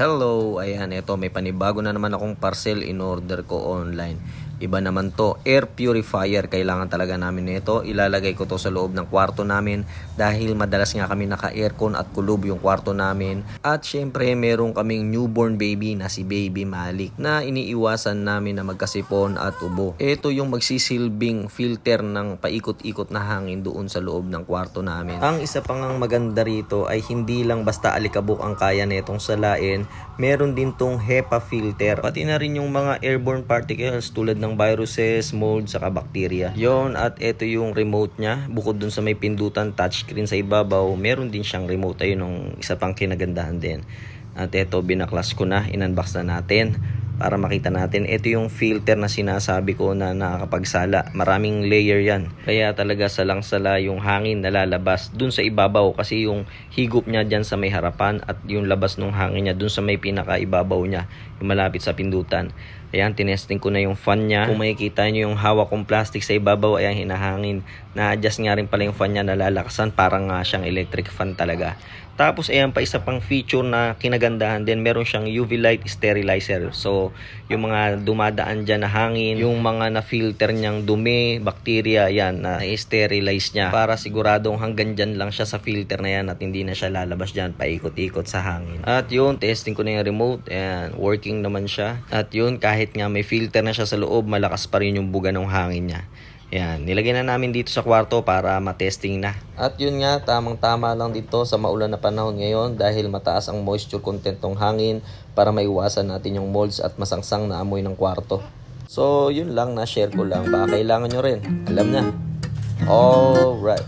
Hello, ayan, ito may panibago na naman akong parcel in order ko online. Iba naman to, air purifier. Kailangan talaga namin nito. Ilalagay ko to sa loob ng kwarto namin dahil madalas nga kami naka-aircon at kulob yung kwarto namin. At syempre, meron kaming newborn baby na si Baby Malik na iniiwasan namin na magkasipon at ubo. Ito yung magsisilbing filter ng paikot-ikot na hangin doon sa loob ng kwarto namin. Ang isa pang ang maganda rito ay hindi lang basta alikabok ang kaya netong salain, meron din tong HEPA filter. Pati na rin yung mga airborne particles tulad ng viruses, mold, saka bacteria. Yon at ito yung remote niya. Bukod dun sa may pindutan touchscreen sa ibabaw, meron din siyang remote. Ayun yung isa pang kinagandahan din. At ito, binaklas ko na, inunbox na natin para makita natin. Ito yung filter na sinasabi ko na nakakapagsala. Maraming layer yan. Kaya talaga salang-sala yung hangin na lalabas dun sa ibabaw kasi yung higop niya dyan sa may harapan at yung labas ng hangin niya dun sa may pinakaibabaw niya, yung malapit sa pindutan. Ayan, tinesting ko na yung fan niya. Kung makikita nyo yung hawak kong plastic sa ibabaw, ayan, hinahangin. Na-adjust nga rin pala yung fan niya, nalalakasan. Parang nga siyang electric fan talaga. Tapos, ayan pa isa pang feature na kinagandahan din. Meron siyang UV light sterilizer. So, yung mga dumadaan dyan na hangin, yung mga na-filter niyang dumi, bacteria, yan, na-sterilize niya. Para siguradong hanggang dyan lang siya sa filter na yan at hindi na siya lalabas dyan, paikot-ikot sa hangin. At yun, testing ko na yung remote. Ayan, working naman siya. At yun, kahit nga may filter na siya sa loob, malakas pa rin yung buga ng hangin niya. Yan, nilagay na namin dito sa kwarto para matesting na. At yun nga, tamang-tama lang dito sa maulan na panahon ngayon dahil mataas ang moisture content ng hangin para maiwasan natin yung molds at masangsang na amoy ng kwarto. So, yun lang, na-share ko lang. Baka kailangan nyo rin. Alam na. Alright.